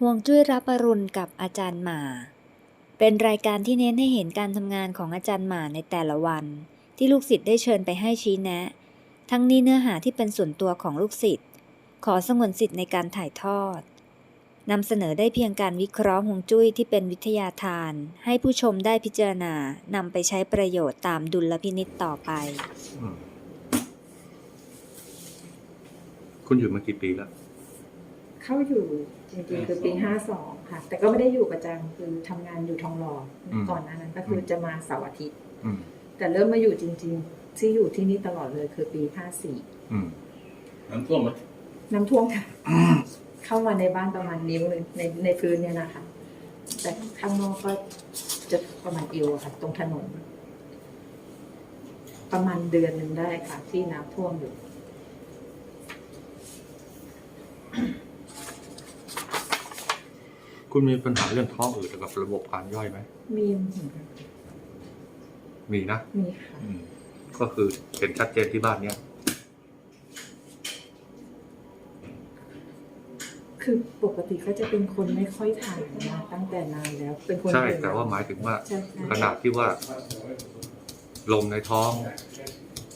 ห่วงจุ้ยรับปรุณกับอาจารย์หมา เป็นรายการที่เน้นให้เห็นการทำงานของอาจารย์หมาในแต่ละวัน ที่ลูกศิษย์ได้เชิญไปให้ชี้แนะ ทั้งนี้เนื้อหาที่เป็นส่วนตัวของลูกศิษย์ ขอสงวนสิทธิ์ในการถ่ายทอดนำเสนอได้เพียงการวิเคราะห์ห่วงจุ้ยที่เป็นวิทยาทาน ให้ผู้ชมได้พิจารณานำไปใช้ประโยชน์ตามดุลพินิษต่อไป คุณอยู่มากี่ปีแล้ว เข้าอยู่จริงๆคือปีห้าสองค่ะ แต่ก็ไม่ได้อยู่ประจำคือทำงานอยู่ทองหล่ออมก่อนหน้านั้นก็คือจะมาเสาร์อาทิตย์ อืมแต่เริ่มมาอยู่จริง ๆ ที่อยู่ที่นี่ตลอดเลยคือปีห้าสี่อืมน้ำท่วมไหมน้ำท่วมค่ะ เข้ามาในบ้านประมาณนิ้วหนึงในในพื้นเนี่ยนะคะ แต่ข้างนอกก็จะประมาณเอวอะค่ะ ตรงถนน ประมาณเดือนหนึ่งได้ค่ะ ที่น้ำท่วมอยู่ คุณมีปัญหาเรื่องท้องอืดกับระบบการย่อยไหม มีเหมือนกันมีนะ มีค่ะอืม ก็คือเห็นชัดเจนที่บ้านเนี้ยคือปกติก็จะเป็นคนไม่ค่อยถ่ายมาตั้งแต่นานแล้ว เป็นคนใช่ เดินแต่ว่าหมายถึงว่าใช่ใช่ขนาดที่ว่าลมในท้อง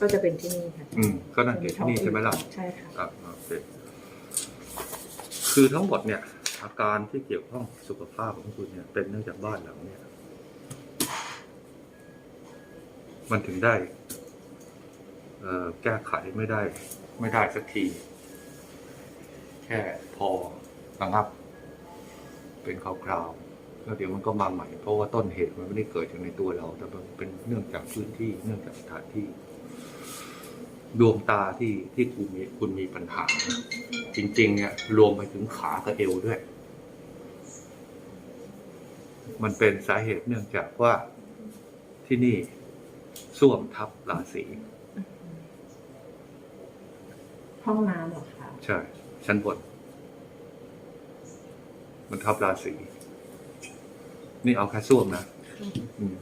ก็จะเป็นที่นี่ค่ะอืม ก็นั่นเกิดที่นี่ใช่ไหมล่ะ ใช่ค่ะ ครับโอเคคือทั้งหมดเนี่ย อาการที่เกี่ยวข้องสุขภาพของคุณเนี่ย เป็นเนื่องจากบ้านหลังเนี่ยมันถึงได้แก้ไขไม่ได้ ไม่ได้สักที แค่พอระงับ เป็นคราวๆแล้วเดี๋ยวมันก็มาใหม่ เพราะว่าต้นเหตุมันไม่ได้เกิดจากในตัวเรา แต่มันเป็นเนื่องจากพื้นที่เนื่องจากสถานที่ ดวงตาที่ที่คุณมีคุณมีปัญหา จริง ๆ เนี่ยรวมไปถึงขากับเอวด้วย มันเป็นสาเหตุเนื่องจากว่าที่นี่ส้วมทับราศีห้องน้ำเหรอคะใช่ ชั้นบน มันทับราศีนี่เอาแค่ส้วมนะอืม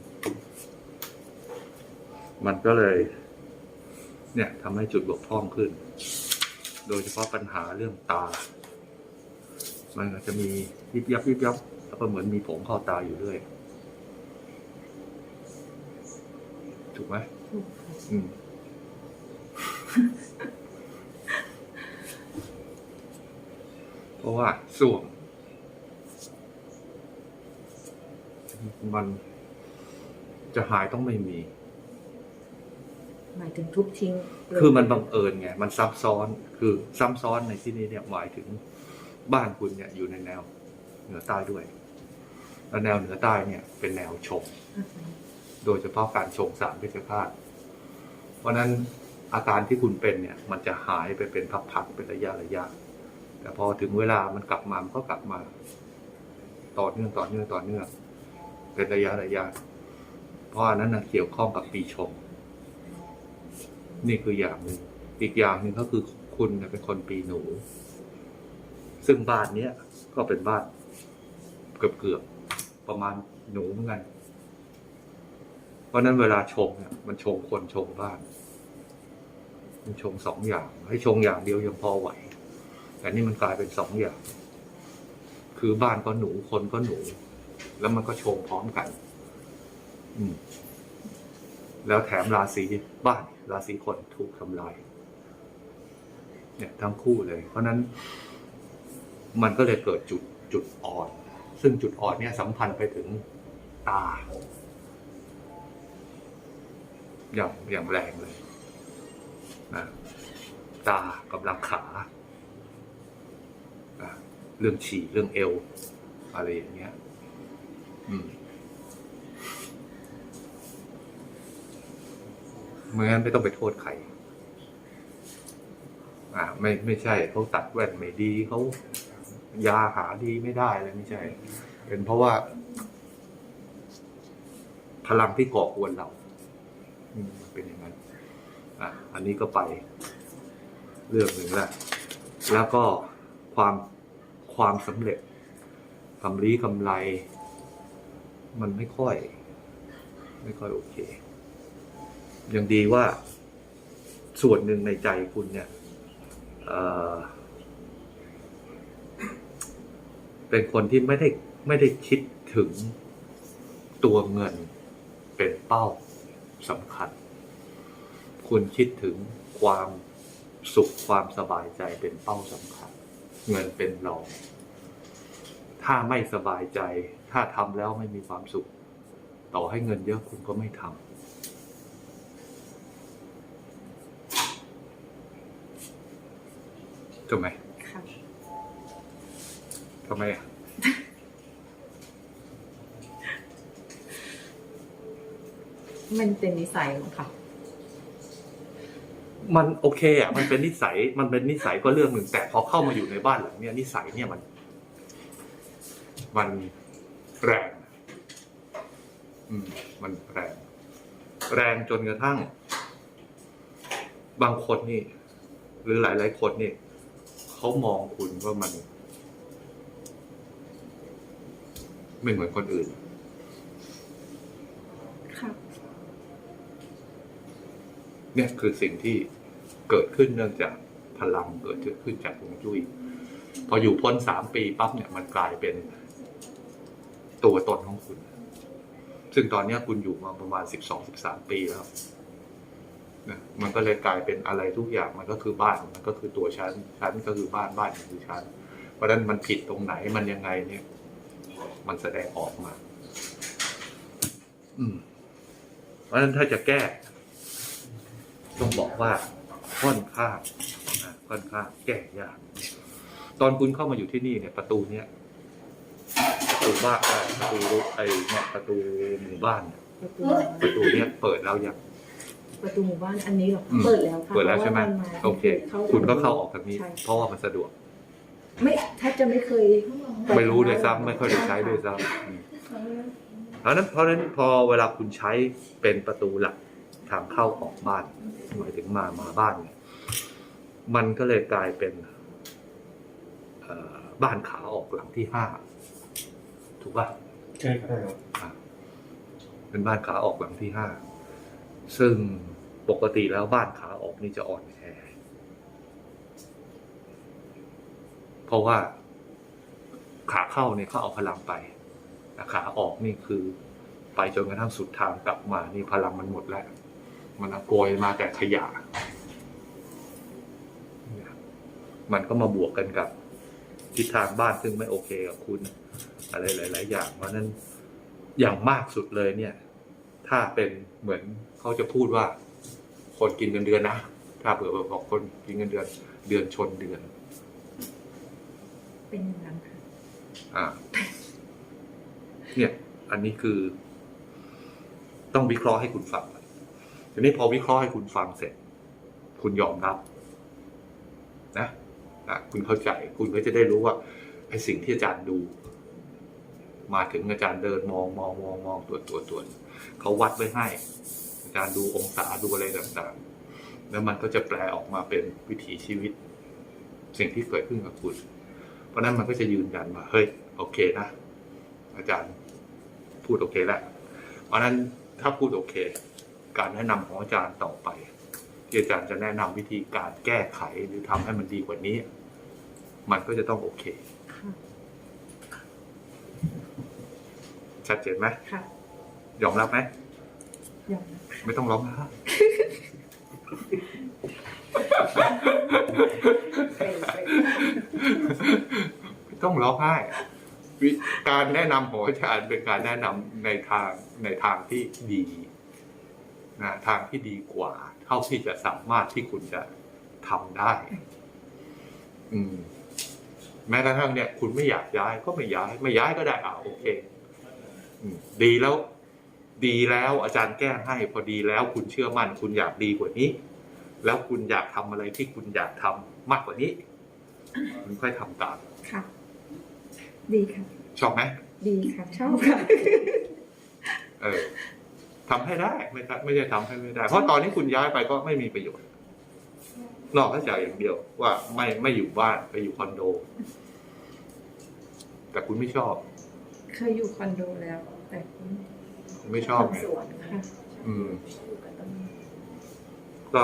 มันก็เลย เนี่ยทำให้จุดบกพร่องขึ้น โดยเฉพาะปัญหาเรื่องตา มันก็จะมียิบยับยิบยับแล้วก็เหมือนมีผงเข้าตาอยู่เรื่อย ถูกไหมถูกค่ะอืมเพราะว่าส้วมมันจะหายต้องไม่มีหมาย ถึงทุบทิ้งเลยคือมันบังเอิญไง มันซับซ้อน คือซ้ำซ้อนในที่นี้เนี่ยหมายถึงบ้านคุณเนี่ยอยู่ในแนวเหนือใต้ด้วย แล้วแนวเหนือใต้เนี่ย เป็นแนวชง โดยเฉพาะการชงสารพชฌฆาต เพราะฉะนั้นอาการที่คุณเป็นเนี่ย มันจะหายไปเป็นพักๆเป็นระยะระยะ แต่พอถึงเวลามันกลับมามันก็กลับมาต่อเนื่องต่อเนื่องต่อเนื่องเป็นระยะระยะ เพราะอันนั้นนะเกี่ยวข้องกับปีชง นี่คืออย่างหนึ่งอีกอย่างหนึ่งก็คือคุณเนี่ยเป็นคนปีหนู ซึ่งบ้านเนี้ยก็เป็นบ้านเกือบๆประมาณหนูเหมือนกัน เพราะฉะนั้นเวลาชงเนี่ยมันชงคนชงบ้าน มันชงสองอย่าง ให้ชงอย่างเดียวยังพอไหว แต่นี่มันกลายเป็นสองอย่าง คือบ้านก็หนูคนก็หนู แล้วมันก็ชงพร้อมกัน อืม แล้วแถมราศีบ้านราศีคนถูกทำลายเนี่ยทั้งคู่เลย เพราะนั้น มันก็เลยเกิดจุดจุดอ่อน ซึ่งจุดอ่อนเนี่ยสัมพันธ์ไปถึงตา อย่างอย่างแรงเลยนะตากับหลังขา เรื่องฉี่เรื่องเอว อะไรอย่างเงี้ย อืม เมื่องั้นไม่ต้องไปโทษใครอ่าไม่ไม่ใช่เขาตัดแว่นไม่ดีเขายาหาดีไม่ได้เลยไม่ใช่ เป็นเพราะว่า พลังที่ก่อกวนเราอืมเป็นอย่างนั้นอะอันนี้ก็ไป เรื่องหนึ่งละแล้วก็ความความสำเร็จคำลี้คำไร มันไม่ค่อย ไม่ค่อยโอเค ยังดีว่าส่วนหนึ่งในใจคุณเนี่ยเเป็นคนที่ไม่ได้ไม่ได้คิดถึงตัวเงินเป็นเป้าสำคัญ คุณคิดถึงความสุขความสบายใจเป็นเป้าสำคัญ เงินเป็นรอง ถ้าไม่สบายใจ ถ้าทำแล้วไม่มีความสุข ต่อให้เงินเยอะคุณก็ไม่ทำ ทำไมค่ะทำไมอะมันเป็นนิสัยของค่ะ มันโอเคอะ มันเป็นนิสัย มันเป็นนิสัยก็เรื่องหนึ่ง แต่พอเข้ามาอยู่ในบ้านหลังเนี้ยนิสัยเนี่ยมัน มันแรง อืม มันแรง แรงจนกระทั่ง บางคนนี่ หรือหลาย ๆ คนนี่ เขามองคุณว่ามัน ไม่เหมือนคนอื่น ค่ะ เนี่ยคือสิ่งที่เกิดขึ้นเนื่องจากพลังเกิดขึ้นจากฮวงจุ้ยพออยู่พ้นสามปีปั๊บเนี่ยมันกลายเป็นตัวตนของคุณ ซึ่งตอนเนี้ยคุณอยู่มาประมาณสิบสองสิบสามปีแล้ว นะมันก็เลยกลายเป็นอะไรทุกอย่างมันก็คือบ้านมันก็คือตัวฉันฉันก็คือบ้านบ้านก็คือฉันเพราะฉะนั้นมันผิดตรงไหนมันยังไงเนี่ย มันแสดงออกมา อืม เพราะฉะนั้นถ้าจะแก้ ต้องบอกว่าค่อนข้างนะค่อนข้างแก้ยากตอนคุณเข้ามาอยู่ที่นี่เนี่ย ประตูเนี่ยประตูบ้านประตูไอ้เนี่ยประตูหมู่บ้านเนี่ยประตูเนี่ยเปิดแล้วยัง ประตูหมู่บ้านอันนี้เหรออืม เปิดแล้วค่ะเปิดแล้วใช่ไหมพราะว่าโอเคมันมาคุณก็เข้าออกทางนี้ ใช่เพราะว่ามันสะดวก ไม่แทบจะไม่เคยปไม่รู้เลยซ้ำไม่ค่อยได้ใช้ด้วยซ้ำอืมเพราะฉะนั้นเพราะฉะนั้นพอเวลาคุณใช้เป็นประตูหลักทางเข้าออกบ้านหมายถึงมามาบ้านเนี่ย มันก็เลยกลายเป็นเอ่อบ้านขาออกหลังที่ห้าถูกป่ะ ใช่ครับอะเป็นบ้านขาออกหลังที่ห้า ซึ่งปกติแล้วบ้านขาออกนี่จะอ่อนแอเพราะว่าขาเข้าเนี่ยเขาเอาพลังไปขาออกนี่คือ ไปจนกระทั่งสุดทางกลับมา นี่พลังมันหมดแล้ว มันโกยมาแต่ขยะ มันก็มาบวกกันกับทิศทางบ้านซึ่งไม่โอเคกับคุณ อะไรหลาย ๆ อย่าง เพราะนั้นอย่างมากสุดเลยเนี่ย ถ้าเป็นเหมือนเขาจะพูดว่า คนกินเงินเดือนนะถ้าเผื่อบอกคนกินเงินเดือน เดือนชนเดือน เป็นอย่างนั้นค่ะอ่า เนี่ย อันนี้คือ ต้องวิเคราะห์ให้คุณฟังก่อนทีนี้พอวิเคราะห์ให้คุณฟังเสร็จ คุณยอมรับ นะอะคุณเข้าใจ คุณก็จะได้รู้ว่าไอ้สิ่งที่อาจารย์ดู มาถึงอาจารย์เดินมองมองมองมองตรวจตรวจตรวจ เขาวัดไว้ให้อาจารย์ดูองศาดูอะไรต่างๆ แล้วมันก็จะแปลออกมาเป็นวิถีชีวิต สิ่งที่เกิดขึ้นกับคุณ เพราะฉะนั้นมันก็จะยืนยันว่าเฮ้ยโอเคนะ อาจารย์พูดโอเคแล้วเพราะฉะนั้นถ้าพูดโอเค การแนะนำของอาจารย์ต่อไปที่อาจารย์จะแนะนำวิธีการแก้ไขหรือทำให้มันดีกว่านี้ มันก็จะต้องโอเคค่ะชัดเจนไหมค่ะ ยอมรับไหมยอมรับค่ะไม่ต้องร้องไห้ไม่ต้องร้องไห้วิการแนะนำของอาจารย์เป็นการแนะนำในทางในทางที่ดีนะทางที่ดีกว่า เท่าที่จะสามารถที่คุณจะทำได้ อืม แม้กระทั่งเนี่ย คุณไม่อยากย้ายก็ไม่ย้าย ไม่ย้ายก็ได้อ่าโอเค อืม ดีแล้ว ดีแล้วอาจารย์แก้ให้พอดีแล้วคุณเชื่อมั่น คุณอยากดีกว่านี้ แล้วคุณอยากทำอะไรที่คุณอยากทำมากกว่านี้ คุณค่อยทำตามค่ะ ดีค่ะ ชอบไหมดีค่ะชอบค่ะเออทำให้ได้ไม่ใช่ไม่ใช่ทำให้ไม่ได้ เพราะตอนนี้คุณย้ายไปก็ไม่มีประโยชน์นอกจากอย่างเดียวว่าไม่ไม่อยู่บ้านไปอยู่คอนโด แต่คุณไม่ชอบ เคยอยู่คอนโดแล้วแต่คุณ ไม่ชอบไงสวนค่ะอืมก็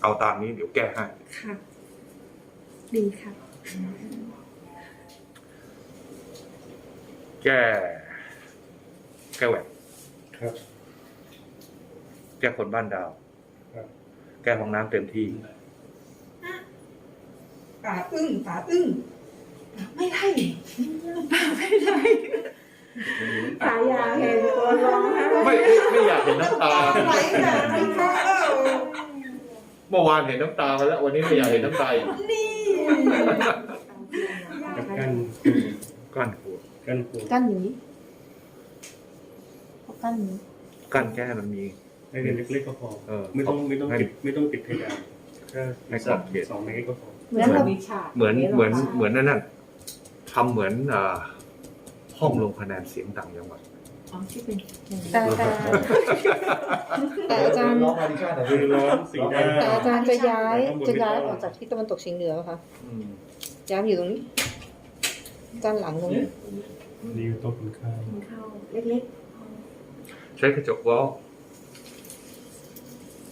เอาตามนี้เดี๋ยวแก้ให้ ค่ะ ดีค่ะ แก้ แก้แหวนครับ แก้คนบ้านดาว ครับ แก้ห้องน้ำเต็มที่ ป่าอึ้งป่าอึ้งไม่ได้ป่าไม่ได้ ป่ายาเห็นตัวร้องไห้ไม่ไม่ไม่อยากเห็นน้ำตา ไหลหนาไม่เข้าเมื่อวานเห็นน้ำตามาแล้ววันนี้ไม่อยากเห็นน้ำตาอีกนี่กับกั้นกั้นหัวกั้นปวดกั้นนี้กั้นนี้กั้นแก้มันมี ให้เรียนเล็กๆก็พอ เออไม่ต้องไม่ต้องให้ ปิดไม่ต้องปิดเพดานแค่ให้ขสัอกบเขตสองเมตรก็พอ เหมือนเรามีฉากเหมือนเหมือนเหมือนนั่นน่ะทำเหมือนอ่า ห้องลงคะแนนเสียงต่างจังหวัด อ๋อที่เป็นแต่แต่แต่อาจารย์ลองออดิชั่นหน่อยคือร้อนสีด้านแต่อาจารย์จะย้ายข้างบนจะย้ายไม่ต้องออกจากที่ตะวันตกเฉียงเหนือค่ะอืมย้ายมาอยู่ตรงนี้ด้านหลังตรงนี้ดีอยู่โต๊ะกินข้าวกินข้าวเล็กใช้กระจกวอล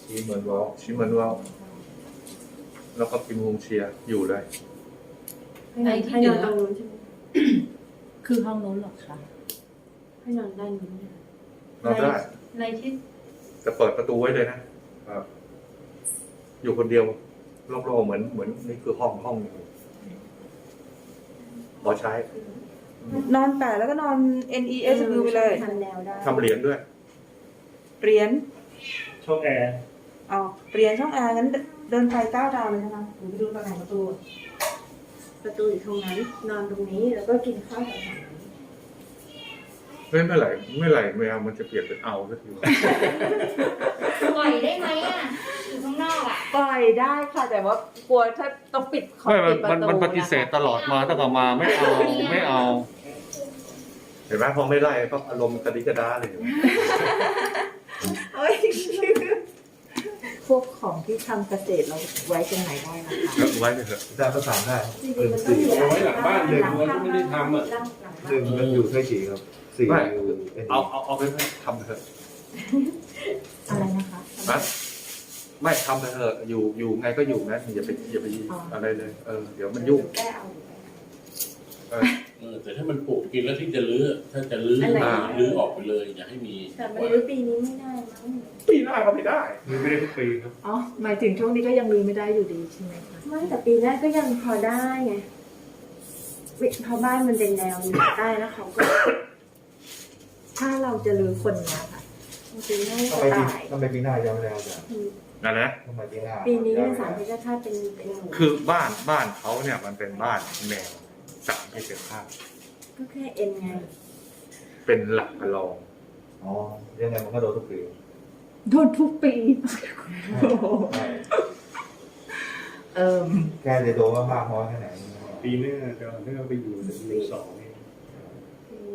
ชี้เหมือนวอลชิมันวอลแล้วก็พิมพ์วงเชียร์อยู่เลยๆให้ให้นอนตรงนู้นใช่ไหม คือห้องนู้นหรอคะให้นอนด้านนี้นอนได้ในที่แต่เปิดประตูไว้เลยนะครับอยู่คนเดียวโล่งๆเหมือนเหมือนนี่คือห้องห้องหนึ่งพอใช้ นอนแปดแล้วก็นอน N E S W ไปเลยทำแนวได้ทำเหรียญด้วย เหรียญช่องแอร์อ๋อเหรียญช่องแอร์งั้นเดินไปเก้าดาวเลยนะคะหนูไปดูตำแหน่งประตู ประตูอยู่ตรงนั้นนอนตรงนี้แล้วก็กินข้าวแถวๆนี้เฮ้ยเมื่อไหร่เมื่อไหร่แมวมันจะเปลี่ยนเป็นเอาสักทีวะ ปล่อยได้ไหมอะอยู่ข้างนอกอะปล่อยได้ค่ะ แต่ว่ากลัวถ้าต้องปิดขอไม่มันปิดประมันตูมันปฏิเสธตลอดมาตั้งแต่มาไม่เอาไม่เอา เห็นไหมพอไม่ไล่ก็อารมณ์กระดิกกระดาเลยเห็นไหมเอ้ย พวกของที่ทำเกษตรเราไว้ตรงไหนได้นะคะแล้วไว้ไปเถอะอาจารย์ประสานได้จริงๆมันต้องอยู่เอาไว้หลังบ้านเลยมันก็ไม่ได้ทำอะหนึ่งมันอยู่แค่กี่ครับสี่ไม่ อยู่เอ็นเอาเอาเอาไปทำไปเถอะอะไรนะคะนะไม่ทำไปเถอะอยู่อยู่ไงก็อยู่นะอย่าไปอย่าไปอะไรเลยเออเดี๋ยวมันยุ่งแก้เอาเออเออ แต่ถ้ามันปลูกกินแล้วที่จะรื้อถ้าจะรื้ออะไรอ่ารื้อออกไปเลยอย่าให้มีแต่มันรื้อปีนี้ไม่ได้มั้งปีหน้าก็ไม่ได้ มันไม่ได้ทุกปีครับอ๋อหมายถึงช่วงนี้ก็ยังรื้อไม่ได้อยู่ดีใช่ไหมคะไม่แต่ปีแรกก็ยังพอได้ไงวิเพราะบ้านมันเป็นแนวอยู่ได้แล้วเขาก็ถ้าเราจะรื้อคนเนี้ยค่ะปีหน้าทำก็ไมปีตายทำไมปีหน้าย้อนแล้วอาจารย์นั่นแหละทำไมปีหน้าปีนี้ย้อสามแล้วพิฆาตเป็นเป็นหมูคือบ้านบ้านเขาเนี่ยมันเป็นบ้านแมว สามที่เสียค่าก็แค่เอ็นไง เป็นหลักประลอง อ๋อยังไงมันก็โดนทุกปีโดนทุกปีใช่เออแค่จะโดนว่ามากน้อยแค่ไหนปีหน้าจะถ้าเราไปอยู่หนึ่งหนึ่งสองเนี่ย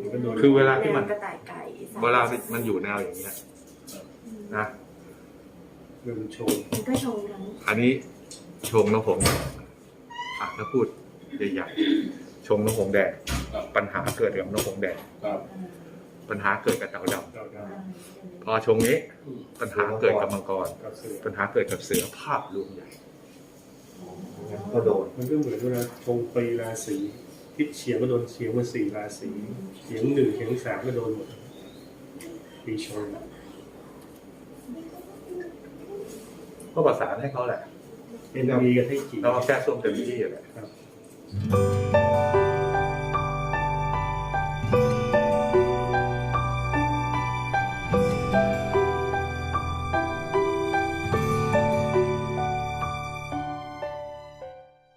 มันก็โดน คือเวลาที่มันแนวกระต่ายไก่สมเวลามันอยู่แนวอย่างเงี้ยนะมันโชว์มันก็ชงทั้งอันนี้ชงน้ำผงอะถ้าพูดใหญ่ๆ ชงน้ำผงแดงครับปัญหาเกิดกับน้ำผงแดงครับปัญหาเกิดกับเต่าดเราได้ำพอชงนี้ปัญหาเกิดกับมังกร กับเสือปัญหาเกิดกับเสือภาพรวมใหญ่งั้นก็โดนมันก็เหมือนเวลาชงปีราศีทิศเฉียงก็โดนเฉียงมาสี่ราศีเฉียงหนึ่งเฉียงสามก็โดนหมดปีชงก็ประสานให้เขาแหละเป็นมีกับให้กี่แล้วก็แก้ส้วมเต็มที่แหละครับ